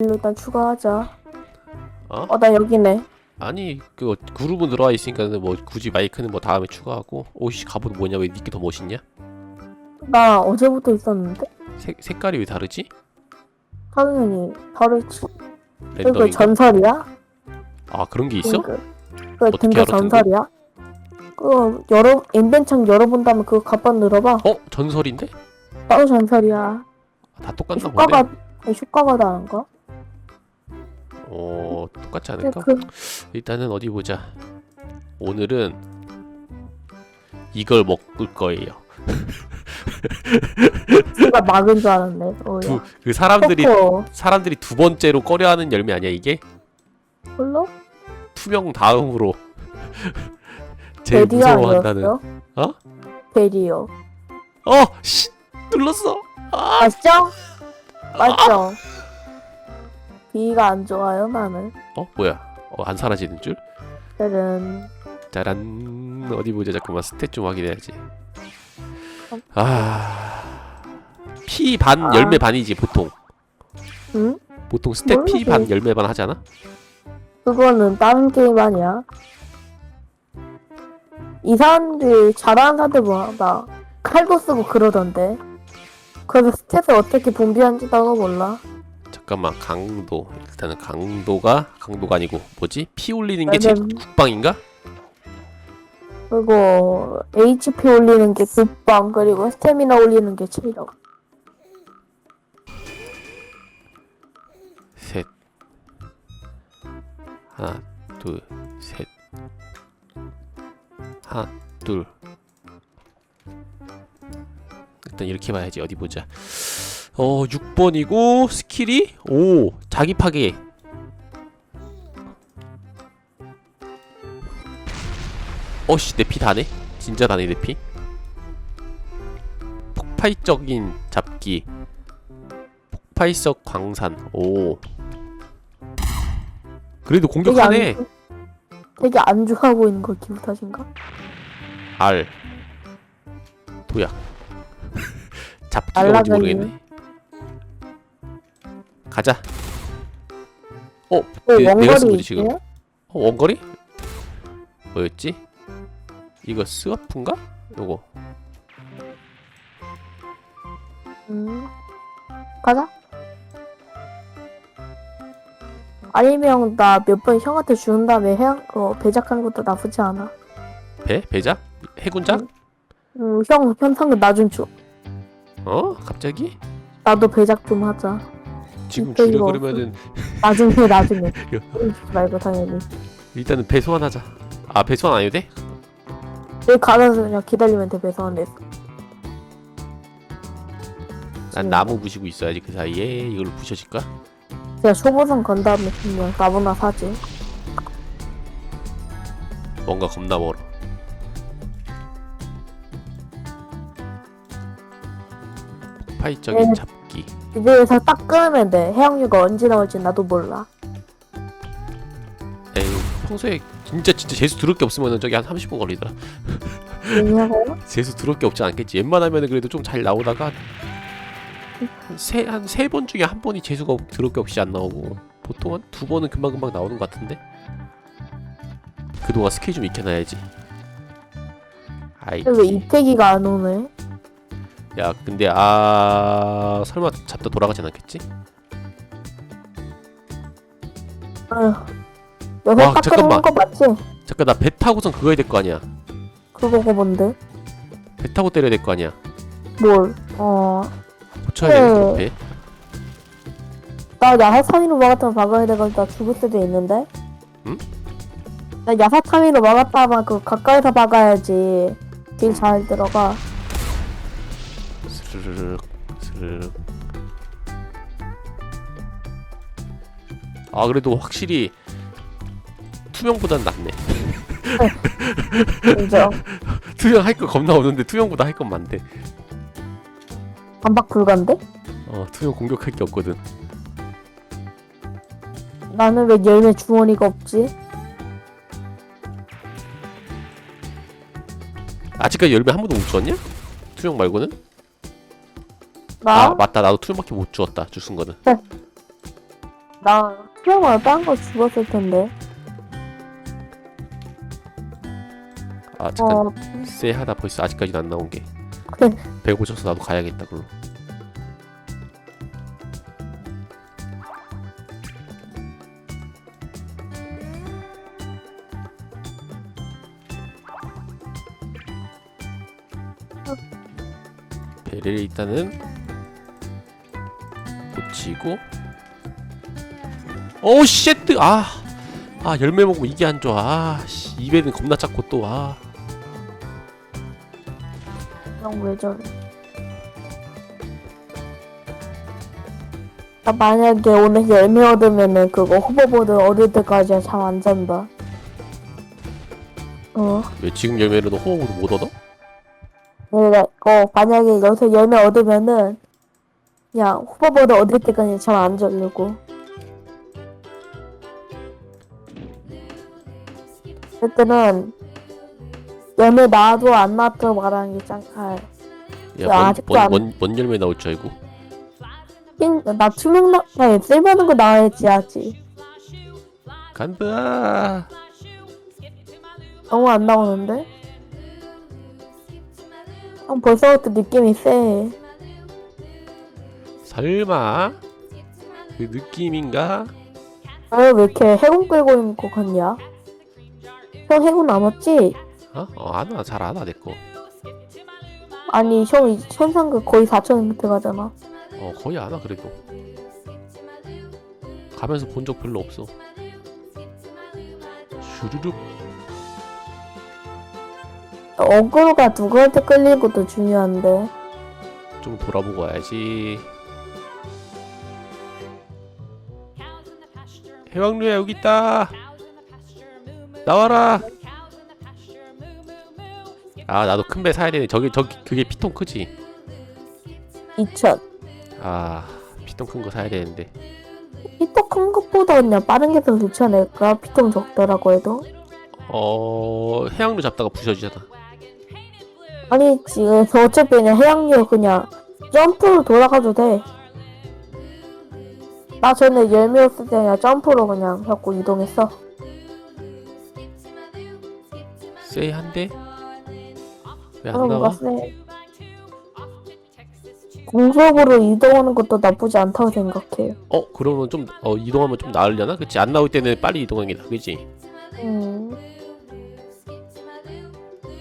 일로 일단 추가하자. 어? 어, 나 여기네. 아니 그 그룹은 들어와 있으니까 뭐 굳이 마이크는 뭐 다음에 추가하고 오씨 갑옷 뭐냐 왜 니께 더 멋있냐? 나 어제부터 있었는데? 색 색깔이 왜 다르지? 당연히 다르지. 랜덤인가? 전설이야? 아 그런 게 있어? 그, 그 어떻게 근데 알아, 등급? 전설이야? 그 여러 인벤창 열어본 다음에 그거 갑바 늘어봐. 어 전설인데? 따로 전설이야. 아, 다 똑같나 보네. 효과가 효과가 다른가? 어 똑같지 않을까? 그 일단은 어디 보자. 오늘은 이걸 먹을 거예요. 수가 막은 줄 알았네. 어, 두, 그 사람들이 코코 사람들이 두 번째로 꺼려하는 열매 아니야 이게? 홀로? 투명 다음으로 제일 베리어 무서워한다는. 아니었어? 어? 베리어. 어, 씨, 눌렀어. 아, 맞죠? 맞죠? 비가 안 좋아요 나는. 어, 뭐야? 어, 안 사라지는 줄? 짜란. 짜란. 어디 보자. 잠깐만 스탯 좀 확인해야지. 아, 피 반 아. 열매 반이지 보통. 응? 보통 스탯 피반 모르지. 열매 반 하잖아. 그거는 다른 게임 아니야. 이 사람들 잘하는 사람들 뭐나 칼도 쓰고 그러던데. 그래서 스탯을 어떻게 분비한지 나도 몰라. 잠깐만 강도. 일단은 강도가 강도가 아니고 뭐지? 피 올리는 게 나는- 제 국방인가? 그리고 HP 올리는 게 국방 그리고 스태미나 올리는 게 체력. 셋. 하나, 둘, 셋. 하나, 둘. 일단 이렇게 봐야지. 어디 보자. 어, 6번이고 스킬이 오, 자기 파괴. 어씨, 내 피 다네. 진짜 다네 내 피. 폭발적인 잡기. 폭발적 광산. 오. 그래도 공격하네. 안, 되게 안 있는 걸 기분 탓인가? R. 도약. 잡기가 뭔지. 모르겠네. 가자. 어, 어, 내- 내가 쓴 거지, 지금. 어, 원거리? 뭐였지? 이거 스와프인가? 요거. 음. 가자. 아니면 나 몇 번 형한테 주는 다음에 해양 어, 배작하는 것도 나쁘지 않아. 배? 배작? 해군작? 음, 형 현상금 나 좀 줘. 어? 갑자기? 나도 배작 좀 하자. 지금 이거 주려 이거 그러면은 나중에 나중에. 말고 당연히. 일단은 배 소환 하자. 아, 배 소환 안 해도 돼? 여기 가서 그냥 기다리면 돼 배선에. 난 음. 나무 부시고 있어야지 그 사이에 이걸로 부셔질까? 그냥 초보선 건 다음에 그냥 나무나 사지. 뭔가 겁나 멀어. 폭발적인 네. 잡 기. 이제서 딱 끊으면 돼. 해양류가 언제 나올지 나도 몰라. 에이, 평소에 진짜 진짜 재수 들을 게 없으면은 저기 한 30분 걸리더라. 왜냐고요? 재수 들을 게 없지 않겠지. 웬만하면은 그래도 좀 잘 나오다가 한세한 세 번 중에 한 번이 재수가 없- 들을 게 없이 안 나오고 보통 한 두 번은 금방 금방 나오는 것 같은데. 그동안 스킬 좀 익혀놔야지. 아이. 근데 왜 이태기가 안 오네? 야 근데 아 설마 잡다 돌아가진 않겠지? 아휴. 와, 딱 잠깐만. 거 맞지? 잠깐 나 배 타고선 그거 해야 될 거 아니야. 그거가 뭔데? 배 타고 때려야 될 거 아니야. 뭘? 어. 고쳐야 네. 되겠다 배. 나 야사타미로 막았다면 박아야 돼가지고 나 죽을 수도 있는데? 응? 나 야사타미로 막았다면 그 가까이서 박아야지 딜 잘 들어가 스르륵 스르륵. 아 그래도 확실히 투명보단 낫네. 인정 투명 할 거 겁나 없는데 투명보다 할 건 많대. 반박 불가인데? 어 투명 공격할 게 없거든. 나는 왜 열매 주머니가 없지? 아직까지 열매 한 번도 못 주었냐? 투명 말고는? 나? 아 맞다 나도 투명밖에 못 주었다 주순 거는. 나 수영을 딴거 죽었을 텐데. 아 잠깐 어, 쎄하다 벌써 아직까지도 안 나온 게 그래. 배고쳐서 나도 가야겠다 그럼 배를 일단은 붙이고 오우 쉣! 아! 아 열매 먹으면 이게 안 좋아 아 씨, 입에는 겁나 작고 또아 그냥 왜 저래? 나 만약에 오늘 열매 얻으면은 그거 호버보드 얻을 때까지 잠안 잔다. 어. 왜 지금 열매로도 호흡으로 못 얻어? 내가 어 만약에 여기서 열매 얻으면은 그냥 호버보드 얻을 때까지 잠 안 자려고. 그때는 열매 나도 안 나도 말하는 게 짱칼. 야, 야, 뭔, 아직도 뭔, 안- 뭔, 뭔 열매 나올 줄 알고 흰- 나 투명 나 아니 쓸모있는 거 나와야지 하지. 간다 너무 안 나오는데? 어, 벌써부터 느낌이 세. 설마 그 느낌인가? 아, 왜 이렇게 해군 끌고 있는 거 같냐? 형 해군 남았지? 어? 어, 안 와, 잘 안 와, 내거 아니, 형 이- 현상금 거의 4천원대 가잖아. 어, 거의 안 와, 그래도 가면서 본 적 별로 없어 슈르륵 어그로가 누구한테 끌리는 것도 중요한데. 좀 돌아보고 와야지 해왕류야 여기 있다 나와라 아 나도 큰 배 사야 되네 저기 저기 그게 피통 크지 2천. 아 피통 큰 거 사야 되는데 피통 큰 것보다 그냥 빠른 게 더 좋지 않을까? 피통 적더라고 해도. 어 해양류 잡다가 부셔지잖아 아니, 지금 어차피 그냥 해양류 그냥 점프로 돌아가도 돼. 나 전에 열매였을 때 그냥 점프로 그냥 자꾸 이동했어. 쎄한데 왜안 나와? 거 세. 공속으로 이동하는 것도 나쁘지 않다고 생각해. 어 그러면 좀 어, 이동하면 좀 나으려나? 그치 안 나올 때는 빨리 이동하는 게 나아 그치? 음.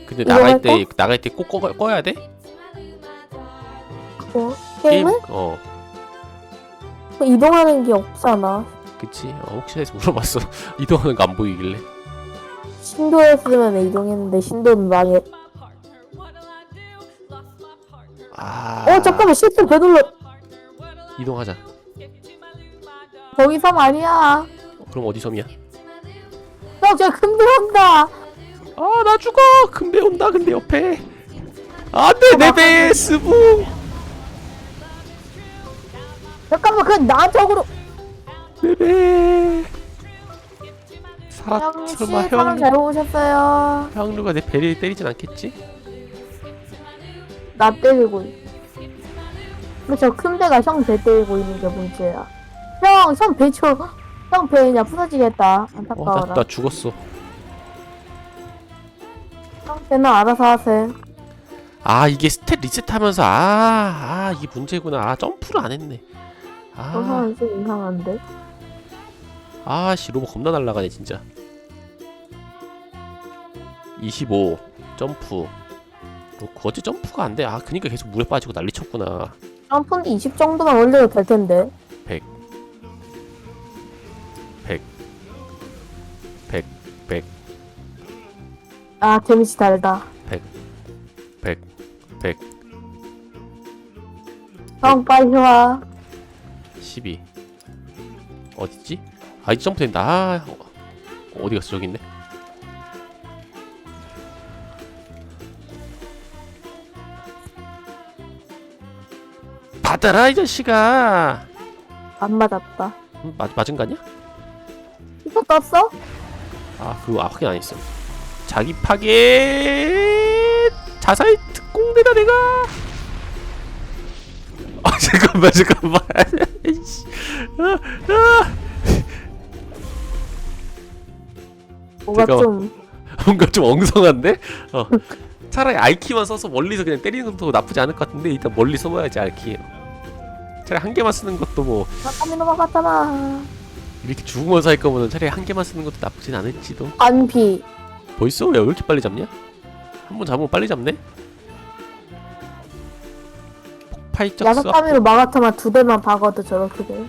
근데 이동할 나갈 때 나갈 때 꼭 꺼, 꺼야 돼? 뭐, 게임은 어뭐 이동하는 게 없잖아. 그치 어, 혹시 해서 물어봤어 이동하는 거 안 보이길래 신도였으면 이동했는데 신도는 망해. 아 어 잠깐만 실수 되돌려. 이동하자 거기서 말이야. 어, 그럼 어디 섬이야? 너저 큰데 온다. 아 나 죽어 큰 배 온다 근데 옆에 안돼 내 배에 스부 잠깐만 그 나쪽으로. 내배 살아 영 씨, 설마 사람 해왕류 잘 오셨어요. 해왕류가 내 배를 때리진 않겠지? 나 때리고. 있- 근데 저큰 배가 형 배 때리고 있는 게 문제야. 형, 형 배쳐. 형 배 그냥 부서지겠다. 어 안타까워라. 나 나 죽었어 형 배는 알아서 하세요. 아 이게 스탯 리셋하면서 아아 이게 문제구나 아 점프를 안 했네 저아좀 이상한데. 아씨 로봇 겁나 날라가네 진짜. 25 점프. 그렇고 어째 점프가 안 돼. 아 그니까 계속 물에 빠지고 난리 쳤구나. 점프는 20 정도만 올려도 될 텐데. 100 100 100 100 아, 데미지 달다. 100 100 형, 빨리 와. 12 어딨지? 아 이제 점프된다 아 어, 어디 갔어 저기 있네 받아라 이 자식아 안 맞았다. 음, 맞, 맞은 거 아니야? 이거 떴어? 아 그거 아, 확인 안 했어 자기 파괴 자살 특공대다 내가 아 잠깐만 잠깐만 뭐가 잠깐만. 좀 뭔가 좀 엉성한데? 어. 차라리 알키만 써서 멀리서 그냥 때리는 것도 나쁘지 않을 것 같은데 일단 멀리 써봐야지 알키 차라리 한 개만 쓰는 것도 뭐 바타미 넘어 바타마 이렇게 죽으면서 거면 차라리 한 개만 쓰는 것도 나쁘진 않을지도 안피 벌써 왜 이렇게 빨리 잡냐? 한 번 잡으면 빨리 잡네? 폭발적 수 야사타미노 마가타마 두 대만 박아도 저렇게 돼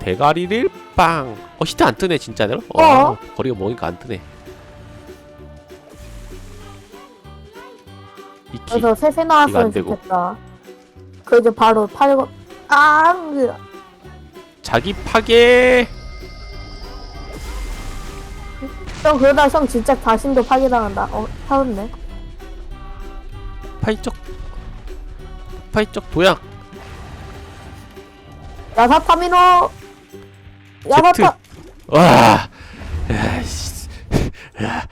대가리를 빵! 어 히트 안 뜨네 진짜로? 어, 어? 거리가 머니까 안 뜨네 이키 그래서 셋에 나왔으면 되고. 좋겠다 그 이제 바로 팔고 아 으. 자기 파괴 형 그러다 형 진짜 자신도 파괴당한다 어 타웠네 파이 적 파이적 도약. 야사타미노! 야사타! 와.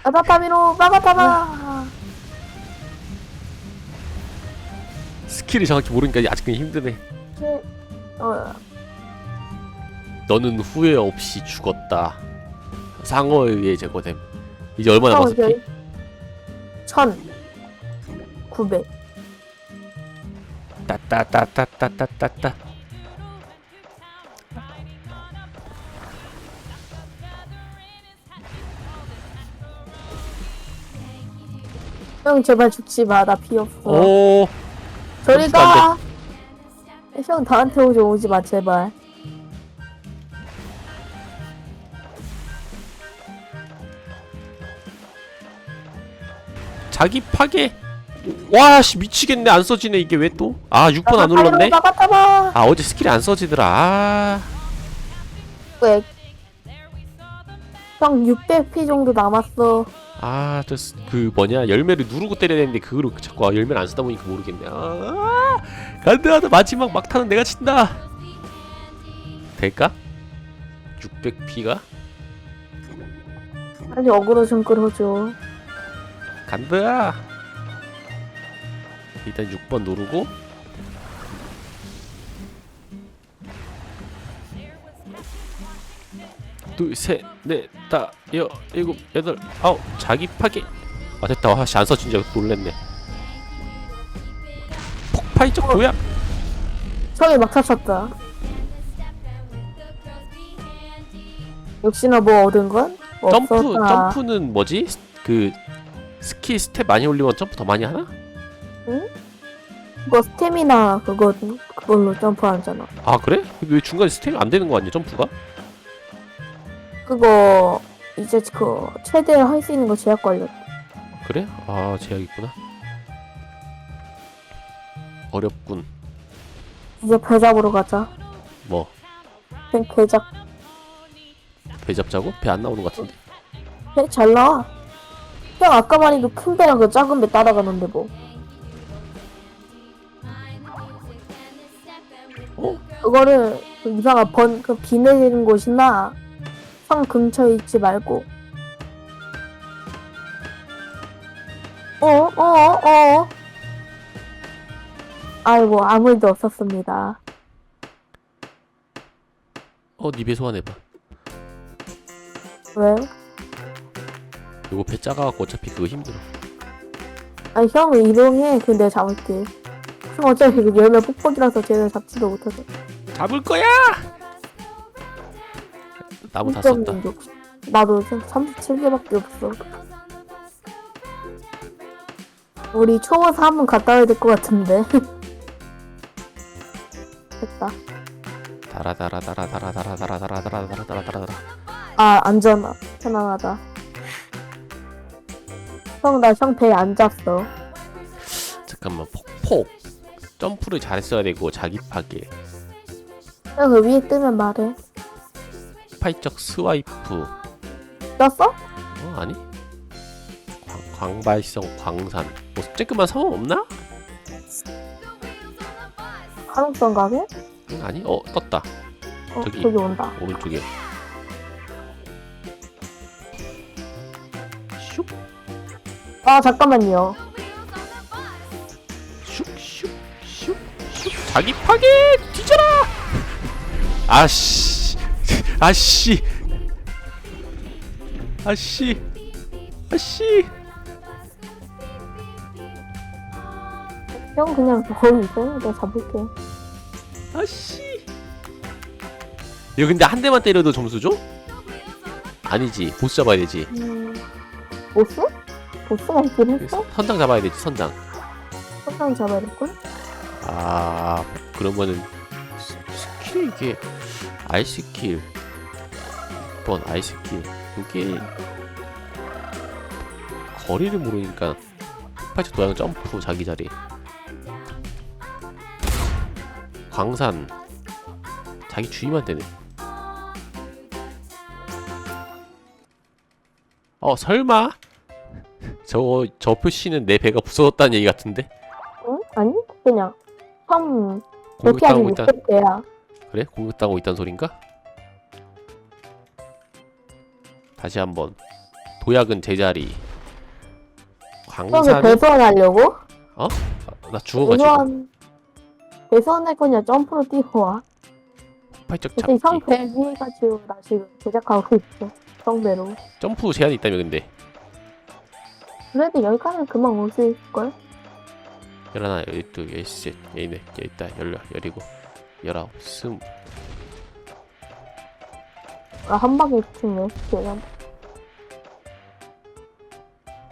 야사타미노 마가타마 스킬을 정확히 모르니까 아직 그냥 힘드네. 어. 너는 후회 없이 죽었다. 상어에 의해 제거됨. 이제 얼마 남았어 피? 이제 천 구백 따따따따따따따 형 제발 죽지 마. 나 비 없어. 오 저리 가. 어, 형 나한테 오지 오지 마 제발. 자기 파괴 와씨 미치겠네 안 써지네 이게 왜 또? 아 6번 안 눌렀네? 아 어제 스킬이 안 써지더라 아 왜? 형 600p 정도 남았어. 아, 저그 뭐냐 열매를 누르고 때려야 되는데 그거를 자꾸 아, 열매를 안 쓰다 보니까 모르겠네. 아, 간다, 나 마지막 막타는 내가 친다. 될까? 600피가 빨리 어그로 좀 끌어줘. 간다. 일단 6번 누르고 둘, 셋, 넷, 다, 여, 일곱, 여덟, 아홉, 자기 파괴. 아 됐다, 와씨 안 써진 줄 놀랬네. 폭발적 도약. 형이 막 쳤었다. 역시나 뭐 얻은 건? 점프, 없었다. 점프는 뭐지? 스- 그 스킬 스텝 많이 올리면 점프 더 많이 하나? 그거 스태미나 그거 그걸로 점프하잖아. 아 그래? 왜 중간에 스텝 안 되는 거 아니야 점프가? 그거 이제 그 최대 할수 있는 거 제약 걸려. 그래? 아 제약 있구나. 어렵군. 이제 배 잡으러 가자. 뭐 배, 배 잡, 배 잡자고? 배 안 나오는 것 같은데. 배 잘 나와. 형 아까만 해도 큰 배랑 그 작은 배 따라가는데 뭐. 그거를 그 이상한 번, 그 비 내리는 곳이나 성 근처에 있지 말고. 어, 어, 어. 아이고, 아무 일도 없었습니다. 어, 니배 소환해봐. 왜? 이거 배 작아갖고 어차피 그거 힘들어. 아니, 형은 이동해. 내가 잡을게. 형 어차피 그 열매 뽁뽁이라서 쟤를 잡지도 못하죠. 잡을 거야! 나무 다 썼다. 나도 지금 37개밖에 없어. 우리 초보사 한번 갔다 와야 될 것 같은데. 됐다. 다라다라다라다라다라다라다라다라다라다라. 아, 안전하. 편안하다. 형, 나 형 배에 안 잡어. 잠깐만 폭폭. 점프를 잘했어야 되고 자기 파괴. 형, 그 위에 뜨면 말해. 파이적 스와이프. 떴어? 어 아니? 광, 광발성 광산. 뭐 쬐끄만 상황 없나? 가능성 가게? 응, 아니? 어 떴다. 어, 저기. 저기 온다. 오른쪽에. 슉. 아, 잠깐만요. 슉슉슉슉 자기 파괴 아씨 아씨 아씨 아씨 형 그냥 거기 있어. 내가 잡을게. 아씨 이거 근데 한 대만 때려도 점수 줘? 아니지 보스 잡아야 되지 음, 보스? 보스가 있긴 했어? 선장 잡아야 되지 선장 석상 잡아야 될걸? 아 그러면은 스- 스킬 이게 아이스킬 6번 아이스킬 이게 거리를 모르니까 폭발적 도양 점프 자기 자리. 광산. 자기 주위만 되네 어 설마? 저저 표시는 내 배가 부서졌다는 얘기 같은데? 응? 아니? 그냥 처음 공격당하고 있다. 때야. 그래? 공격당하고 있단 소린가? 다시 한번 도약은 제자리 광산 배선하려고? 나 죽어가지고 배선 배선할 거냐 점프로 뛰어와. 폭발적 잡기 형배 해가지고 나 지금 제작하고 있어. 성배로. 점프 제한이 있다며 근데 그래도 여기까지는 금방 올 수 있을걸? 열하나 열둘 열셋 열넷 열다 열여 열이고 열아홉 스무 아, 한 방에 붙이네, 제가.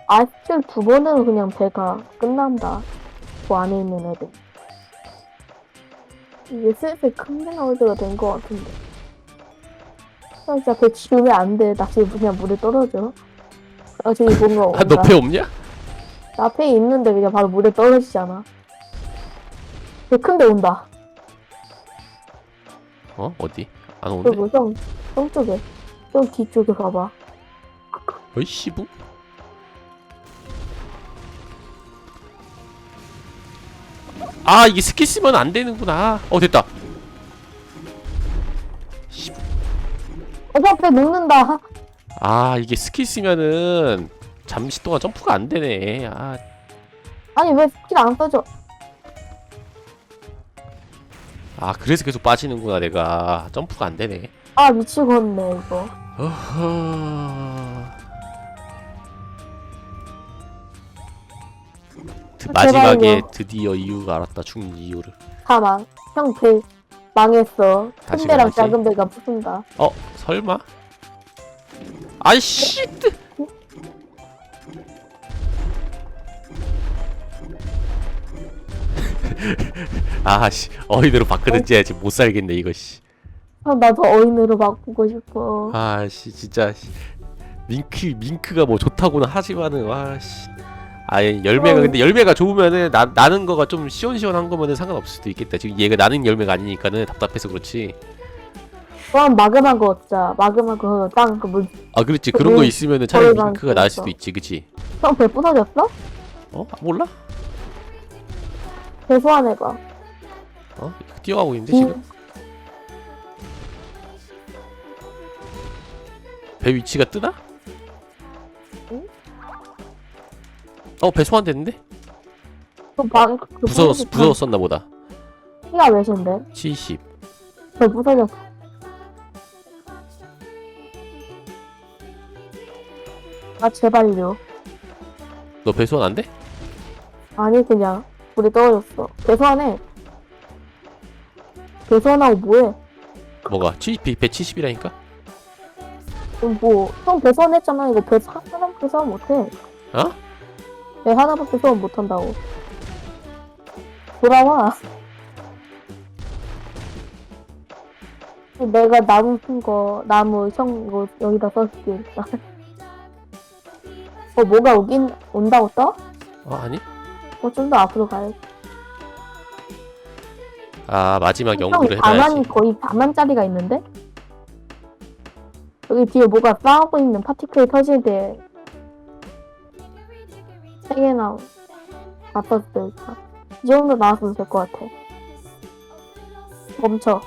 아스킬 두 번으로 그냥 배가 끝난다. 그 안에 있는 애들. 이게 슬슬 큰배 나올 때가 된 것 같은데. 아, 진짜 배 지우면 안 돼. 나 지금 그냥 물에 떨어져. 아, 저기 뭔가 온다. 아너 배 없냐? 나 배에 있는데 그냥 바로 물에 떨어지잖아. 배큰배 온다. 어? 어디? 안저 오는데? 무성, 성 쪽에. 저 뒤쪽에 가봐. 어이 씨부? 아 이게 스킬 쓰면 안 되는구나 어 됐다 배 녹는다. 아 이게 스킬 쓰면은 잠시 동안 점프가 안 되네 아 아니 왜 스킬 안 써져? 아 그래서 계속 빠지는구나 내가 점프가 안 되네 아 미치겠네 이거. 어허... 드- 아, 마지막에 제발요. 드디어 이유가 알았다 죽는 이유를 사망. 형배 망했어. 큰 다시 배랑 가야지. 작은 배가 붙은다. 어 설마? 아이씨 아씨 어이대로 바꾸든지 해야지 못 살겠네 이거 씨 아, 나도 어인으로 바꾸고 싶어. 아씨 진짜 씨. 밍크 밍크가 뭐 좋다고는 하지만은 와씨 아예 열매가 어. 근데 열매가 좋으면은 나, 나는 거가 좀 시원시원한 거면은 상관없을 수도 있겠다 지금 얘가 나는 열매가 아니니까는 답답해서 그렇지 그럼 마그마 거 얻자. 마그마 거 땅그 물. 아 그렇지 그런 거그 있으면은 차라리 밍크가 나을 있어. 수도 있지 그치 형 배 부서졌어? 어? 아, 몰라? 배 소환해봐. 어? 뛰어가고 있는데 지금 응. 배 위치가 뜨나? 응? 어, 배 소환 됐는데? 그 방, 그 부서졌, 부서졌- 부서졌었나 보다. 키가 몇인데? 70. 배 부서졌어. 아 제발요. 너배 소환 안 돼? 아니 그냥 물에 떨어졌어. 배 소환하고 뭐해? 뭐가? 70, 배, 배 70이라니까? 그럼 뭐, 형 배선했잖아. 이거 배 사- 하나밖에 소환 못해. 어? 배 하나밖에 소환 못한다고. 돌아와. 내가 나무 푼 거, 나무 형 이거 여기다 써줄게. 어, 뭐가 오긴, 온다고 떠? 어, 아니? 어, 좀더 앞으로 가야지. 아, 마지막 형, 연구를 다만이 해봐야지. 거의 다만짜리가 있는데? 여기 뒤에 뭐가 싸우고 있는 파티클 터질 때, 세개 나오. 아팠을 때. 이 정도 나왔으면 될 것 같아. 멈춰.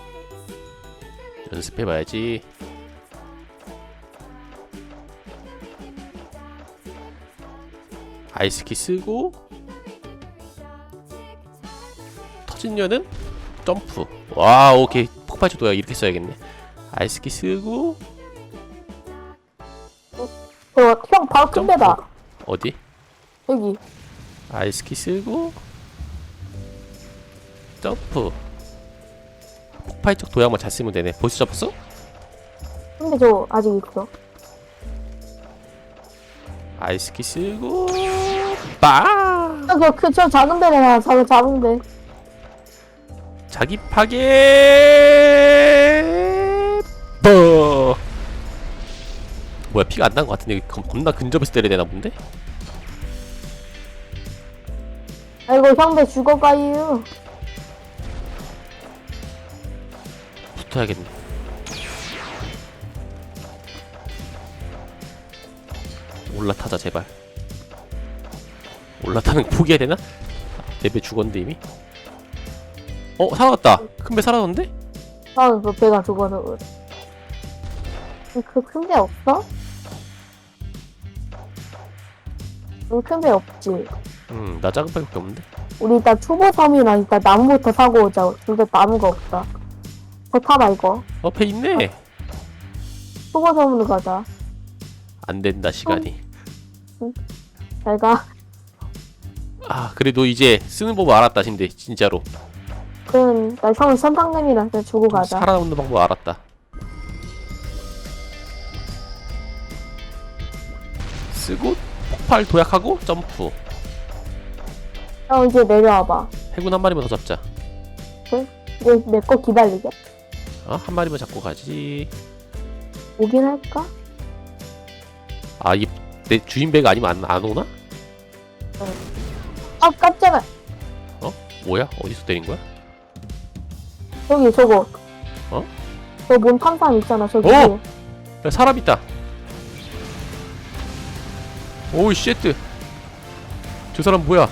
연습해봐야지. 아이스키 쓰고 녀는 점프. 와, 오케이. 폭발적 도약 이렇게 써야겠네. 아이스키 쓰고 저형 바로 큰 배다. 어디? 여기. 아이스키 쓰고 점프 폭발 쪽 도약만 잘 쓰면 되네 벌써 잡았어? 근데 저 아직 있어. 아이스키 쓰고 빵 저, 그, 저 작은 하나 작은, 작은 배. 자기 파괴 버 뭐야 피가 안 난 것 같은데 겁- 겁나 근접해서 때려야 되나 본데? 아이고, 형배 죽어가요. 붙어야겠네 올라타자 제발 올라타는 거 포기해야 되나? 내배 죽었는데 이미? 어 살아났다 큰 배 살아났는데? 아, 그 배가 죽어서. 그래. 그큰 배 없어? 그큰배 없지. 음 나 작은 배밖에 없는데? 우리 일단 초보 섬이랑 일단 나무부터 사고 오자. 근데 나무가 없다. 저 타봐, 이거. 어 배 있네 초보 섬으로 가자. 안 된다 시간이 잘 가. 아 그래도 이제 쓰는 법 알았다 근데 진짜로 그럼, 나형 선상님이랑 그냥 주고 가자. 살아남는 방법 알았다 쓰고 폭발 도약하고 점프 형 이제 내려와봐. 해군 한 마리만 더 잡자 이제 내거 기다리게. 어? 한 마리만 잡고 가지 오긴 할까? 아 이 내 주인 배가 아니면 안, 안 오나? 아, 깜짝아. 뭐야? 어디서 때린 거야? 저기, 저거. 어? 저 몬탄산 있잖아, 저기. 어! 야 사람 있다 오우 쉣트 저 사람 뭐야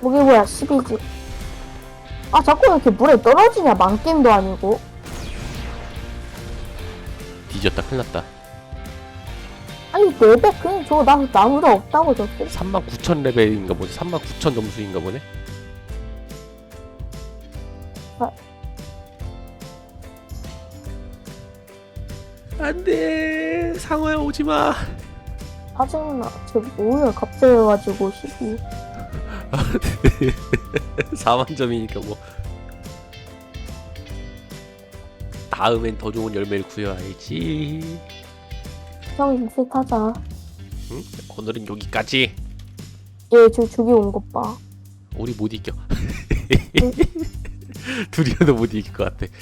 저기 뭐야, 12지. 아, 자꾸 왜 이렇게 물에 떨어지냐, 망게임도 아니고. 뒤졌다 큰일 났다 아니, 내배 그냥 저거 나, 나무도 없다고 줬어. 39,000 레벨인가 보네 39,000 점수인가 보네 아. 안돼 상어야 오지마 짜증나. 쟤 뭐야, 갑자기 해가지고, 12. 4만 점이니까 뭐 다음엔 더 좋은 열매를 구해야지 형, 인생 타자. 응? 오늘은 여기까지 얘 지금 죽이 온 것 봐. 우리 못 이겨 둘이어도 못 이길 것 같아